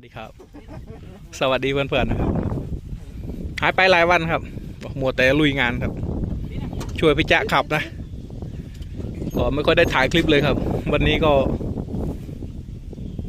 สวัสดีครับ สวัสดีเพื่อนๆนะครับหายไปหลายวันครับมัวแต่ลุยงานครับ ช่วยพี่แจ๊คขับนะก็ไม่ค่อยได้ถ่ายคลิปเลยครับ วันนี้ก็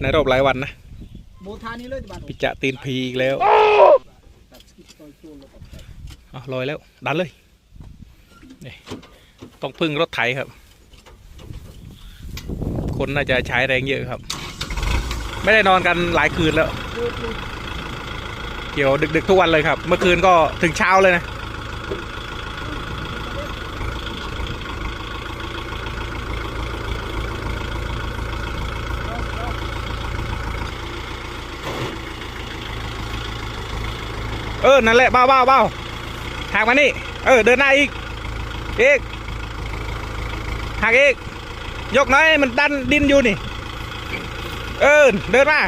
ในรอบหลายวันนะโบทานี้เลยบ้านพี่แจ๊คตีนพีอีกแล้วอะลอยแล้ว ดันเลยนี่ต้องพึ่งรถไถครับ คนน่าจะใช้แรงเยอะครับ ไม่ได้นอนกันหลายคืนแล้ว เกี่ยวดึก ๆ ทุกวันเลยครับ เมื่อคืนก็ถึงเช้าเลยนะ เออ นั่นแหละเบ้าเบ้าเบ้าหักมานี่ เออ เดินหน้าอีก อีกหักอีก ยกน้อยมันดันดินอยู่นี่ เออเดินมา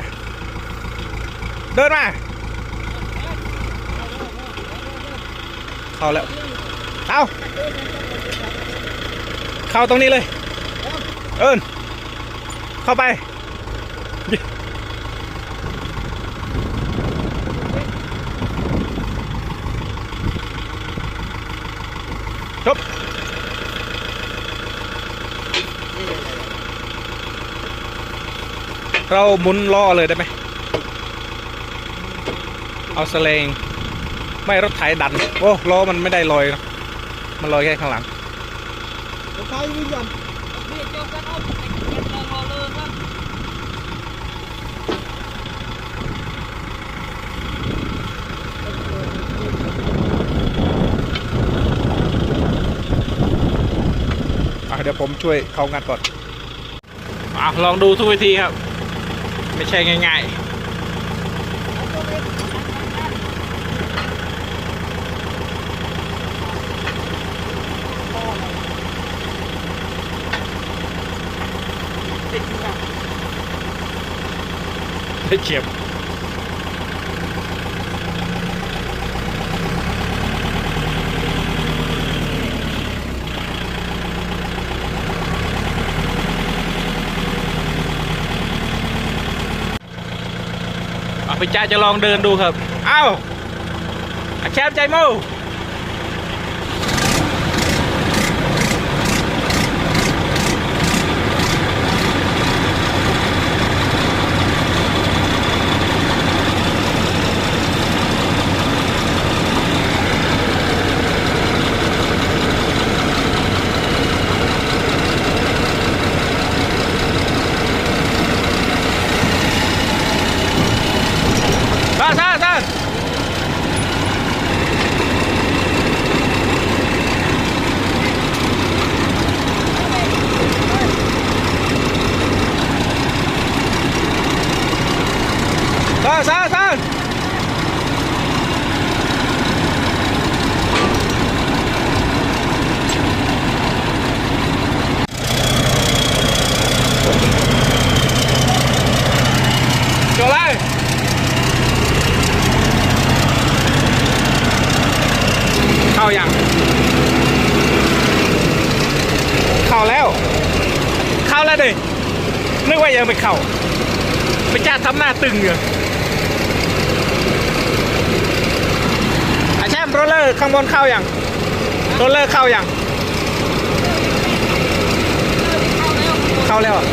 เดินมา เข้าแล้ว เอาเข้าตรงนี้เลย เอิญเข้าไป จบ เราหมุนล้อเลยได้ไหมเอาสเลงไม่รถไถดัน โอ้ล้อมันไม่ได้ลอยนะมันลอยแค่ข้างหลังโบทาวิ่งยันนี่เจ้ากันเอาไปเก็บเงินรอเลยครับอะเดี๋ยวผมช่วยเขางัดก่อนอลองดูทุกวิธีครับ ไม่ใช่ง่ ได้เฉียบอะพี่จ้าจะลองเดินดูครับ เอ้าแชมป์ใจมูท่านท่านท่านท่านท่านท่านโจไล เข้ายัง เข้าแล้ว เข้าแล้วดินึกว่า ยังไม่เข้าไปจ้าทำหน้าตึงอยู่อาแชมโรลเลอร์ข้างบนเข้าอยังโรลเลอร์เข้าอยังเข้าแล้วอะ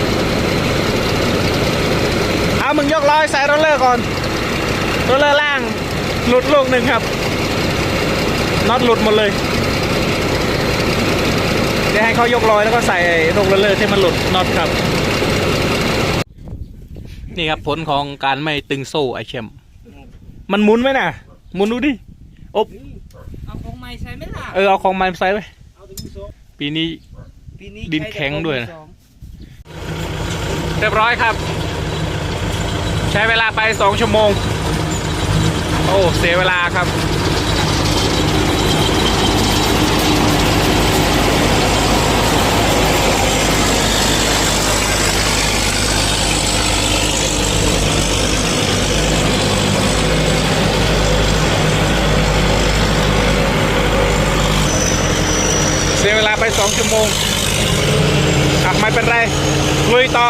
เอามึงยกร้อยใส่โรลเลอร์ก่อนโรลเลอร์ล่างหลุดลูกหนึ่งครับน็อตหลุดหมดเลยเดี๋ยวให้เขายกลอยแล้วก็ใส่ลงโรลเลอร์ที่มันหลุดน็อตครับ นี่ครับผลของการไม่ตึงโซ่ไอเชมมันหมุนไหมน่ะหมุนดูดิอบเอาของใหม่ใช้ไหมล่ะเออเอาของมันใส่ไปเอาถึงที่สองปีนี้ปีนี้ดินแข็งด้วยนะใช้แต่ของมือสองเรียบร้อยครับ ใช้เวลาไปสองชั่วโมง โอ้ เสียเวลาครับ เสียเวลาไป สองชั่วโมงอะไม่เป็นไรลุยต่อ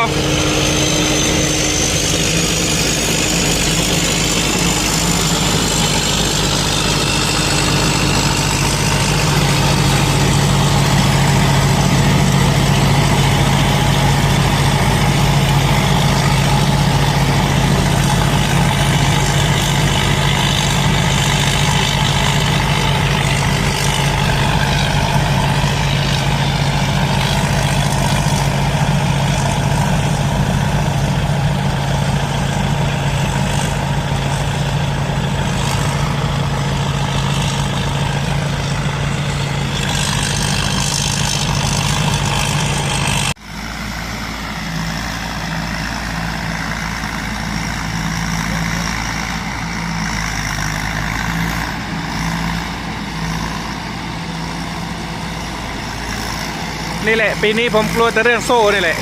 นี่แหละ ปีนี้ผมกลัวแต่เรื่องโซ่นี่แหละ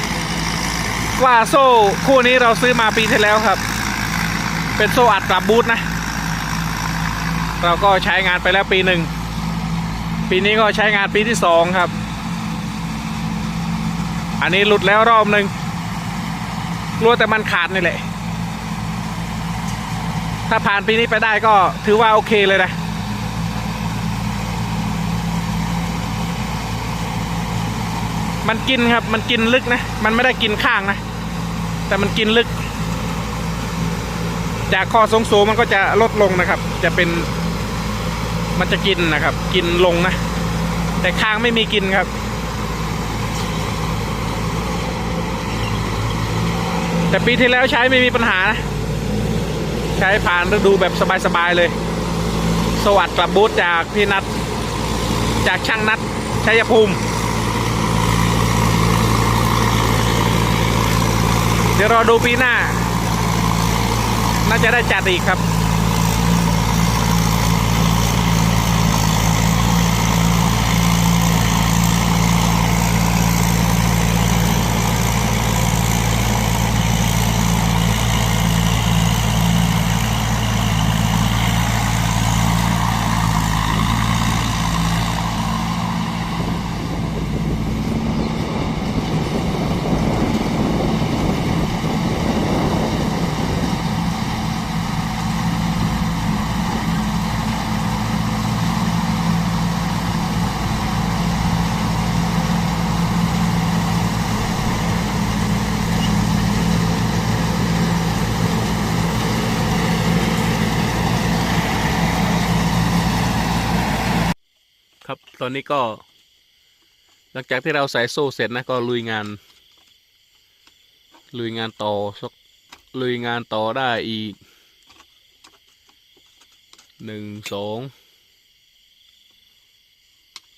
ว่าโซ่คู่นี้เราซื้อมาปีที่แล้วครับ เป็นโซ่อัดกลับบูทนะ เราก็ใช้งานไปแล้วปีหนึ่ง ปีนี้ก็ใช้งานปีที่สองครับ อันนี้หลุดแล้วรอบหนึ่งกลัวแต่มันขาดนี่แหละ ถ้าผ่านปีนี้ไปได้ก็ถือว่าโอเคเลยนะ มันกินครับ มันกินลึกนะ มันไม่ได้กินข้างนะ แต่มันกินลึก จากข้อทรงสูงมันก็จะลดลงนะครับ จะเป็น มันจะกินนะครับ กินลงนะ แต่ข้างไม่มีกินครับ แต่ปีที่แล้วใช้ไม่มีปัญหานะ ใช้ผ่านฤดูแบบสบายๆเลย สวัสดกลับบูธจากพี่นัทจากช่างนัทชัยภูมิ เดี๋ยวรอดูปีหน้า น่าจะได้จัดอีกครับ อนนี้ก็ หลังจากที่เราใส่โซ่เสร็จนะก็ลุยงาน ลุยงานต่อสักลุยงานต่อได้อีกหนึ่งสอง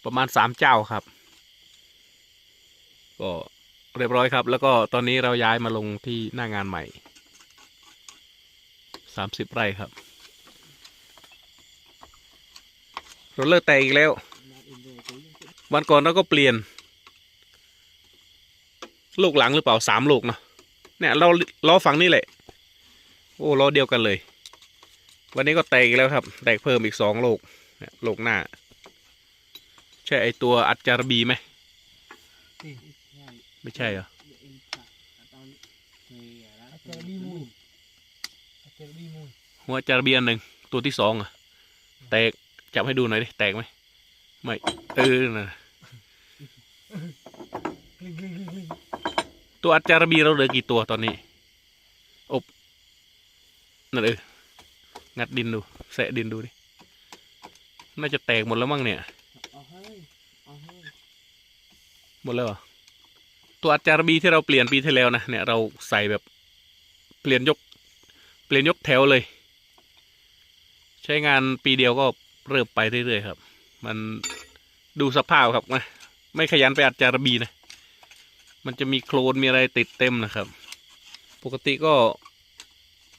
ประมาณสามเจ้าครับ ก็เรียบร้อยครับ แล้วก็ตอนนี้เราย้ายมาลงที่หน้างานใหม่สามสิบไร่ครับราเลิกแต่อีกแล้ว วันก่อนเราก็เปลี่ยน ลูกหลังหรือเปล่าสามลูกเนาะเนี่ยเราล้อฝั่งนี่แหละ โอ้ล้อเดียวกันเลย วันนี้ก็แตกอีกแล้วครับ แตกเพิ่มอีกสองลูกเนี่ยลูกหน้า ใช่ไอตัวอัจจารบีไหมไม่ใช่เหรออาจารย์บีมูลอาจารย์บีมูลหัวอัจจารบีอันหนึ่งตัวที่สองอะแตกจับให้ดูหน่อยดิแตกไหมไม่เออนะ กลิ้งกลิ้งกลิ้งกลิ้ง ตัวอัจจารบีเราเหลือกี่ตัวตอนนี้ อบนั่นเอองัดดินดูแสะดินดูดิ น่าจะแตกหมดแล้วมั้งเนี่ยหมดแล้วตัวอัจจารบีที่เราเปลี่ยนปีที่แล้วนะเนี่ยเราใส่แบบเปลี่ยนยก เปลี่ยนยกแถวเลย ใช้งานปีเดียวก็เริ่มไปเรื่อยๆครับ มันดูสภาพครับนะไม่ขยันไปอัจจารบีนะ มันจะมีโคลนมีอะไรติดเต็มนะครับ ปกติก็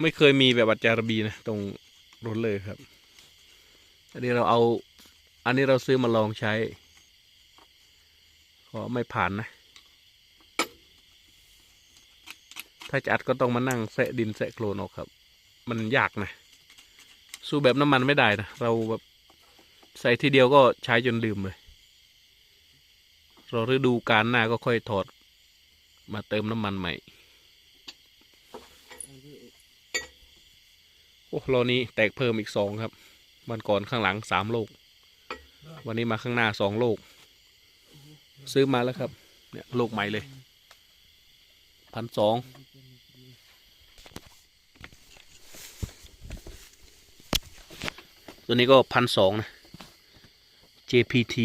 ไม่เคยมีแบบอัจจารบีนะตรงรถเลยครับ อันนี้เราเอา อันนี้เราซื้อมาลองใช้ก็ไม่ผ่านนะ ถ้าจะอัดก็ต้องมานั่งแสะดินแสะโคลนออกครับ มันยากนะ สู้แบบน้ำมันไม่ได้นะ เราแบบใส่ทีเดียวก็ใช้จนลืมเลยราฤดูการหน้าก็ค่อยถอด มาเติมน้ำมันใหม่ โอ้รอนี้แตกเพิ่มอีกสองครับ วันก่อนข้างหลังสามโลก วันนี้มาข้างหน้าสองโลก ซื้อมาแล้วครับ เนี่ยโลกใหม่เลย พันสองตัวนี้ก็พันสองนะ JPT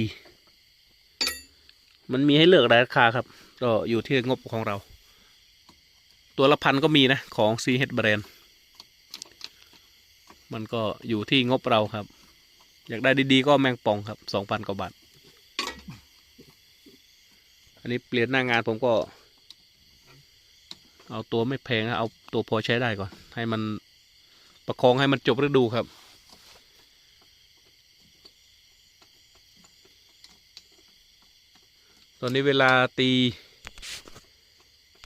มันมีให้เลือกหลายราคาครับ ก็อยู่ที่งบของเรา ตัวละพันก็มีนะ ของ CH Brand มันก็อยู่ที่งบเราครับ อยากได้ดีๆ ก็แมงป่องครับสองพันกว่าบาท อันนี้เปลี่ยนหน้างานผมก็ เอาตัวไม่แพงนะเอาตัวพอใช้ได้ก่อน ให้มันประคองให้มันจบฤดูครับ ร ต อนนี้เวลาตี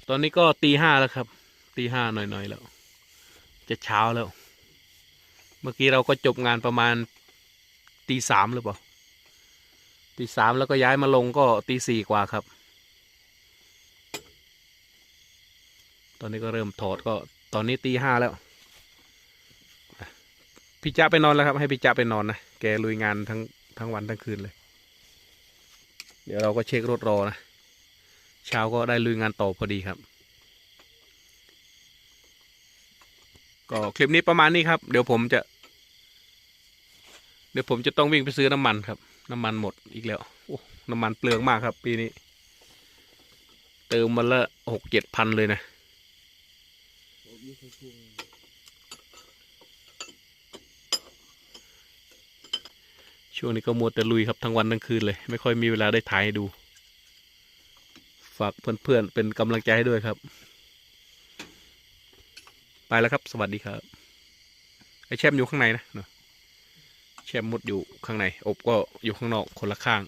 ตอนนี้ก็ตีห้าแล้วครับ ตีห้าหน่อยๆแล้ว จะเช้าแล้ว เมื่อกี้เราก็จบงานประมาณตีสามหรือเปล่าตีสามแล้วก็ย้ายมาลงก็ตีสี่กว่าครับ ตอนนี้ก็เริ่มถอดก็ตอนนี้ตีห้าแล้ว พี่จ๊ะไปนอนแล้วครับ ให้พี่จ๊ะไปนอนนะ แกลุยงานทั้งทั้งวันทั้งคืนเลย เดี๋ยวเราก็เช็ครถรอนะ เช้าก็ได้ลุยงานต่อพอดีครับ ก็คลิปนี้ประมาณนี้ครับ เดี๋ยวผมจะ เดี๋ยวผมจะต้องวิ่งไปซื้อน้ำมันครับ น้ำมันหมดอีกแล้วโอ้น้ำมันเปลืองมากครับ ปีนี้ เติมมาละหกเจ็ดพันเลยนะ ช่วงนี้ก็มัวแต่ลุยครับทั้งวันทั้งคืนเลย ไม่ค่อยมีเวลาได้ถ่ายให้ดู ฝากเพื่อนๆเป็นกำลังใจให้ด้วยครับ ไปแล้วครับ สวัสดีครับไอแชมอยู่ข้างในนะเนอะแชมมุดอยู่ข้างใน อบก็อยู่ข้างนอกคนละข้าง